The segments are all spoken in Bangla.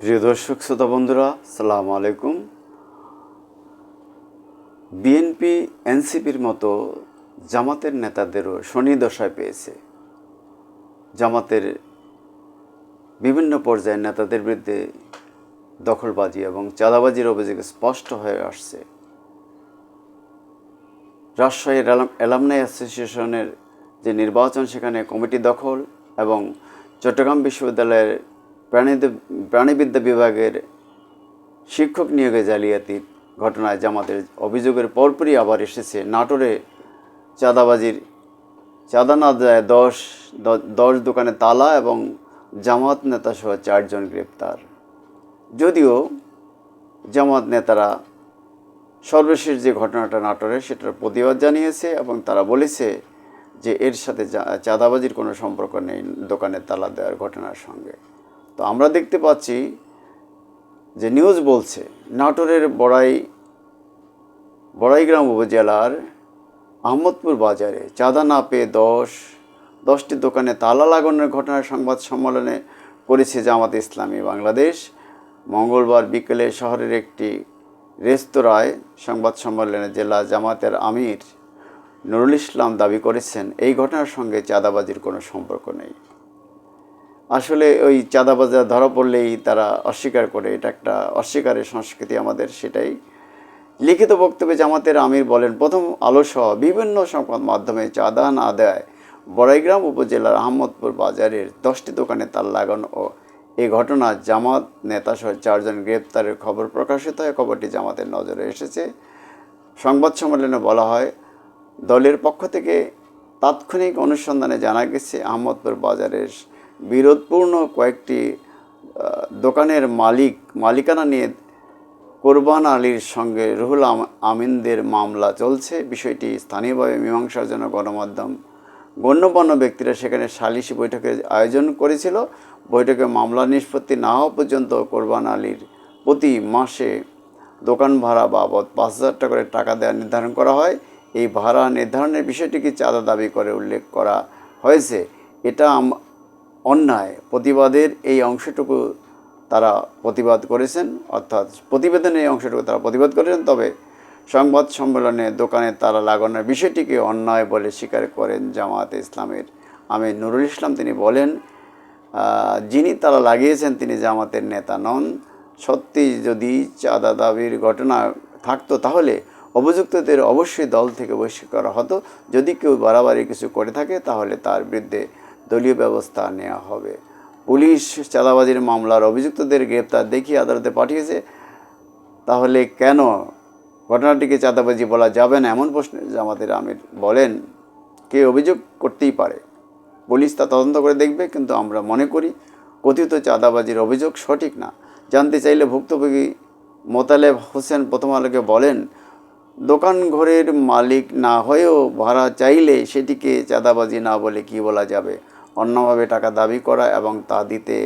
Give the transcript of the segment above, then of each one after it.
প্রিয় দর্শক, শ্রোতা বন্ধুরা সালাম আলাইকুম। বিএনপি, এনসিপির মতো জামাতের নেতাদেরও শনি দশায় পেয়েছে। জামাতের বিভিন্ন পর্যায়ের নেতাদের বিরুদ্ধে দখলবাজি এবং চাঁদাবাজির অভিযোগ স্পষ্ট হয়ে আসছে। রাজশাহীর অ্যালামনাই অ্যাসোসিয়েশনের যে নির্বাচন, সেখানে কমিটি দখল এবং চট্টগ্রাম বিশ্ববিদ্যালয়ের প্রাণীদ, প্রাণীবিদ্যা বিভাগের শিক্ষক নিয়োগে জালিয়াতির ঘটনায় জামাতের অভিযোগের পরপরই আবার এসেছে নাটোরে চাঁদাবাজির, চাঁদা না দেয় দশ দশ দোকানে তালা এবং জামাত নেতাসহ চারজন গ্রেপ্তার। যদিও জামাত নেতারা সর্বশেষ যে ঘটনাটা নাটোরে সেটার প্রতিবাদ জানিয়েছে এবং তারা বলেছে যে এর সাথে চাঁদাবাজির কোনো সম্পর্ক নেই দোকানের তালা দেওয়ার ঘটনার সঙ্গে। তো আমরা দেখতে পাচ্ছি যে নিউজ বলছে, নাটোরের বড়াই, বড়াইগ্রাম উপজেলার আহমদপুর বাজারে চাঁদা না পেয়ে দশ, দশটি দোকানে তালা লাগানোর ঘটনার সংবাদ সম্মেলনে করেছে জামাত ইসলামী বাংলাদেশ। মঙ্গলবার বিকেলে শহরের একটি রেস্তোরাঁয় সংবাদ সম্মেলনে জেলা জামাতের আমির নুরুল ইসলাম দাবি করেছেন, এই ঘটনার সঙ্গে চাঁদাবাজির কোনো সম্পর্ক নেই। আসলে ওই চাঁদাবাজার ধরা পড়লেই তারা অস্বীকার করে, এটা একটা অস্বীকারের সংস্কৃতি আমাদের সেটাই। লিখিত বক্তব্যে জামাতের আমির বলেন, প্রথম আলো সহ বিভিন্ন সংবাদ মাধ্যমে চাঁদা না দেয়, বড়াইগ্রাম উপজেলার আহমদপুর বাজারের দশটি দোকানে তার লাগানো ও এই ঘটনা জামাত নেতাসহ চারজন গ্রেপ্তারের খবর প্রকাশিত হয় খবরটি জামাতের নজরে এসেছে। সংবাদ সম্মেলনে বলা হয়, দলের পক্ষ থেকে তাৎক্ষণিক অনুসন্ধানে জানা গেছে, আহমদপুর বাজারের বিরোধপূর্ণ কয়েকটি দোকানের মালিক, মালিকানা নিয়ে কোরবান আলীর সঙ্গে রুহুল আম- আমিনদের মামলা চলছে। বিষয়টি স্থানীয়ভাবে মীমাংসার জন্য গণমাধ্যম, গণ্যমান্য ব্যক্তিরা সেখানে সালিশি বৈঠকের আয়োজন করেছিল। বৈঠকে মামলা নিষ্পত্তি না হওয়া পর্যন্ত কোরবান আলীর প্রতি মাসে দোকান ভাড়া বাবদ পাঁচ হাজার টাকা করে টাকা দেওয়া নির্ধারণ করা হয়। এই ভাড়া নির্ধারণের বিষয়টিকে চাঁদা দাবি করে উল্লেখ করা হয়েছে। এটা অন্যায় প্রতিবাদের এই অংশটুকু তারা প্রতিবাদ করেছেন, অর্থাৎ প্রতিবেদনের এই অংশটুকু তারা প্রতিবাদ করেছেন, তবে সংবাদ সম্মেলনে দোকানে তারা লাগানোর বিষয়টিকে অন্যায় বলে স্বীকার করেন জামায়াতে ইসলামের আমি নুরুল ইসলাম। তিনি বলেন যিনি তারা লাগিয়েছেন তিনি জামাতের নেতা নন। সত্যি যদি চাঁদা দাবির ঘটনা থাকতো তাহলে অভিযুক্তদের অবশ্যই দল থেকে বহিষ্কার করা হতো। যদি কেউ বাড়াবাড়ি কিছু করে থাকে তাহলে তার বিরুদ্ধে দলীয় ব্যবস্থা নেওয়া হবে। পুলিশ চাঁদাবাজির মামলার অভিযুক্তদের গ্রেপ্তার দেখিয়ে আদালতে পাঠিয়েছে। তাহলে কেন ঘটনাটিকে চাঁদাবাজি বলা যাবে না, এমন প্রশ্নে জামাতের আমির বলেন, কে অভিযোগ করতেই পারে। পুলিশ তা তদন্ত করে দেখবে, কিন্তু আমরা মনে করি কথিত চাঁদাবাজির অভিযোগ সঠিক না। জানতে চাইলে ভুক্তভোগী মোতালেব হোসেন প্রথম আলোকে বলেন, দোকান ঘরের মালিক না হয়েও ভাড়া চাইলে সেটিকে চাঁদাবাজি না বলে কি বলা যাবে? অন্যভাবে টাকা দাবি করা এবং তা দিতে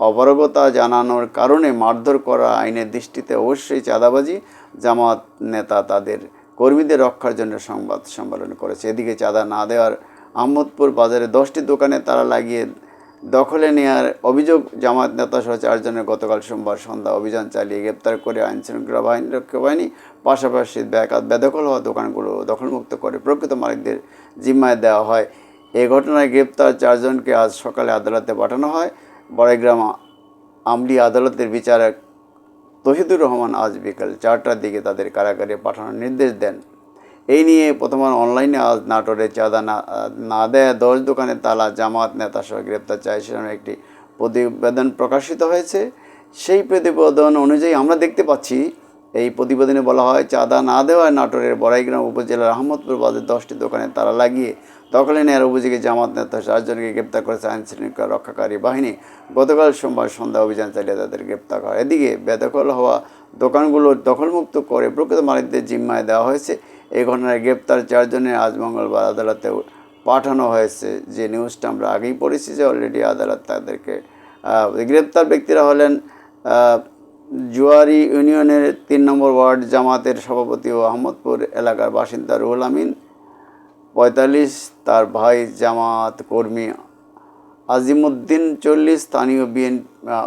অপারগতা জানানোর কারণে মারধর করা আইনের দৃষ্টিতে অবশ্যই চাঁদাবাজি। জামাত নেতা তাদের কর্মীদের রক্ষার জন্য সংবাদ সম্মেলন করেছে। এদিকে চাঁদা না দেওয়ার আহমদপুর বাজারে দশটি দোকানে তারা লাগিয়ে দখলে নেওয়ার অভিযোগ জামাত নেতা সহ চারজনের। গতকাল সোমবার সন্ধ্যা অভিযান চালিয়ে গ্রেপ্তার করে আইন শৃঙ্খলা বাহিনী, রক্ষা বাহিনী, পাশাপাশি ব্যাকাত বেদখল হওয়া দোকানগুলো দখলমুক্ত করে প্রকৃত মালিকদের জিম্মায় দেওয়া হয়। এই ঘটনায় গ্রেপ্তার চারজনকে আজ সকালে আদালতে পাঠানো হয়। বড়াইগ্রাম আমলি আদালতের বিচারক তহিদুর রহমান আজ বিকাল চারটার দিকে তাদের কারাগারে পাঠানোর নির্দেশ দেন। এই নিয়ে প্রথম অনলাইনে আজ নাটোরে চাঁদা না না দেয় দশ দোকানে তালা জামাত নেতা সহ গ্রেপ্তার চাইছিলেন একটি প্রতিবেদন প্রকাশিত হয়েছে। সেই প্রতিবেদন অনুযায়ী আমরা দেখতে পাচ্ছি, এই প্রতিবেদনে বলা হয়, চাঁদা না দেওয়ায় নাটোরের বড়াইগ্রাম উপজেলার আহমদপুর বাজার দশটি দোকানে তালা লাগিয়ে দখলে নেওয়ার অভিযোগে জামাত নেতা চারজনকে গ্রেপ্তার করেছে আইন শৃঙ্খলা রক্ষাকারী বাহিনী। গতকাল সোমবার সন্ধ্যা অভিযান চালিয়ে তাদের গ্রেপ্তার করা এদিকে বেদখল হওয়া দোকানগুলো দখলমুক্ত করে প্রকৃত মালিকদের জিম্মায় দেওয়া হয়েছে। এই ঘটনায় গ্রেপ্তার চারজনের আজ মঙ্গলবার আদালতে পাঠানো হয়েছে। যে নিউজটা আমরা আগেই পড়েছি যে অলরেডি আদালত তাদেরকে গ্রেপ্তার ব্যক্তিরা হলেন জুয়ারি ইউনিয়নের তিন নম্বর ওয়ার্ড জামাতের সভাপতি ও আহমদপুর এলাকার বাসিন্দা রুহুল আমিন। পঁয়তাল্লিশ তার ভাই জামাত কর্মী আজিমুদ্দিন চল্লিশ স্থানীয় বিএন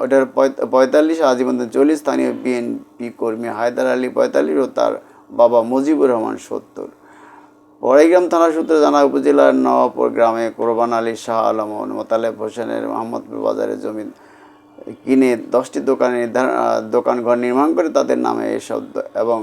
ওটার পঁয়তাল্লিশ আজিমুদ্দিন চল্লিশ স্থানীয় বিএনপি কর্মী হায়দার আলী পঁয়তাল্লিশ ও তার বাবা মুজিবুর রহমান সত্তর। বড়াইগ্রাম থানা সূত্রে জানা উপজেলার নওয়াপুর গ্রামে কোরবান আলী শাহ আলম মোতালেব হোসেনের মোহাম্মদপুর বাজারে জমি কিনে দশটি দোকানে নির্ধারণ আহ, দোকান ঘর নির্মাণ করে তাদের নামে এসব এবং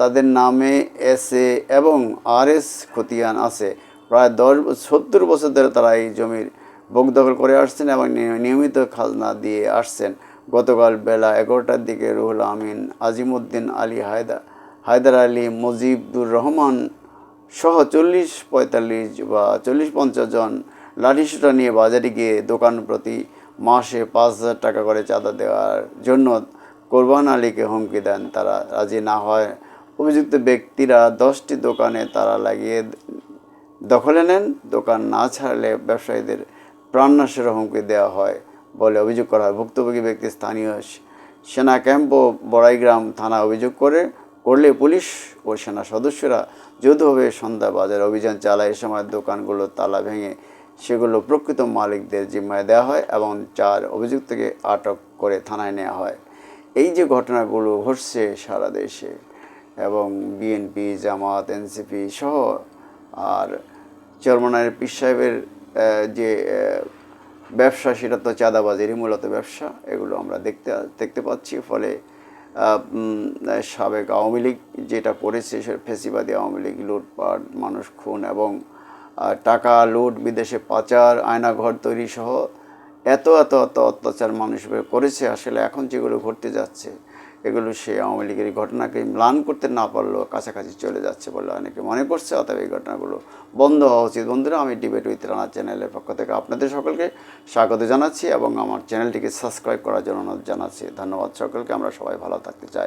তাদের নামে এস এ এবং আর এস খতিয়ান আছে। প্রায় দশ, সত্তর বছর ধরে তারা এই জমির ভোগ দখল করে আসছেন এবং নিয়মিত খাজনা দিয়ে আসছেন। গতকাল বেলা এগারোটার দিকে রুহুল আমিন, আজিমুদ্দিন আলী, হায়দা, হায়দার আলী, মুজিবুর রহমান সহ চল্লিশ পঁয়তাল্লিশ বা চল্লিশ পঞ্চাশ জন লাঠিসোঁটা নিয়ে বাজারে গিয়ে দোকান প্রতি মাসে পাঁচ হাজার টাকা করে চাঁদা দেওয়ার জন্য কোরবান আলীকে হুমকি দেন তারা রাজি না হয়। অভিযুক্ত ব্যক্তিরা দশটি দোকানে তারা লাগিয়ে দখলে নেন। দোকান না ছাড়লে ব্যবসায়ীদের প্রাণনাশের হুমকি দেওয়া হয় বলে অভিযোগ করা হয়। ভুক্তভোগী ব্যক্তি স্থানীয় সেনা ক্যাম্প ও বড়াইগ্রাম থানা অভিযোগ করে, করলে পুলিশ ও সেনা সদস্যরা যৌথভাবে সন্ধ্যা বাজার অভিযান চালায়। এ সময় দোকানগুলো তালা ভেঙে সেগুলো প্রকৃত মালিকদের জিম্মায় দেওয়া হয় এবং চার অভিযুক্তকে আটক করে থানায় নেওয়া হয়। এই যে ঘটনাগুলো ঘটছে সারা দেশে এবং বিএনপি, জামাত, এনসিপি সহ আর চরমনায়ের পীর সাহেবের যে ব্যবসা, সেটা তো চাঁদাবাজিরই মূলত ব্যবসা, এগুলো আমরা দেখতে দেখতে পাচ্ছি। ফলে সাবেক আওয়ামী লীগ যেটা করেছে, সে ফেসিবাদী আওয়ামী লীগ, লুটপাট, মানুষ খুন এবং টাকা লুট, বিদেশে পাচার, আয়নাঘর তৈরি সহ এত এত এত অত্যাচার মানুষ করেছে, আসলে এখন যেগুলো ঘটতে যাচ্ছে, এগুলো সে আওয়ামী লীগের ঘটনাকে ম্লান করতে না পারলেও কাছাকাছি চলে যাচ্ছে বলে অনেকে মনে করছে, অতএব এই ঘটনাগুলো বন্ধ হওয়া উচিত। বন্ধুরা, আমি ডিবেট উইথ রানা চ্যানেলের পক্ষ থেকে আপনাদের সকলকে স্বাগত জানাচ্ছি এবং আমার চ্যানেলটিকে সাবস্ক্রাইব করার জন্য অনুরোধ জানাচ্ছি। ধন্যবাদ সকলকে, আমরা সবাই ভালো থাকতে চাই।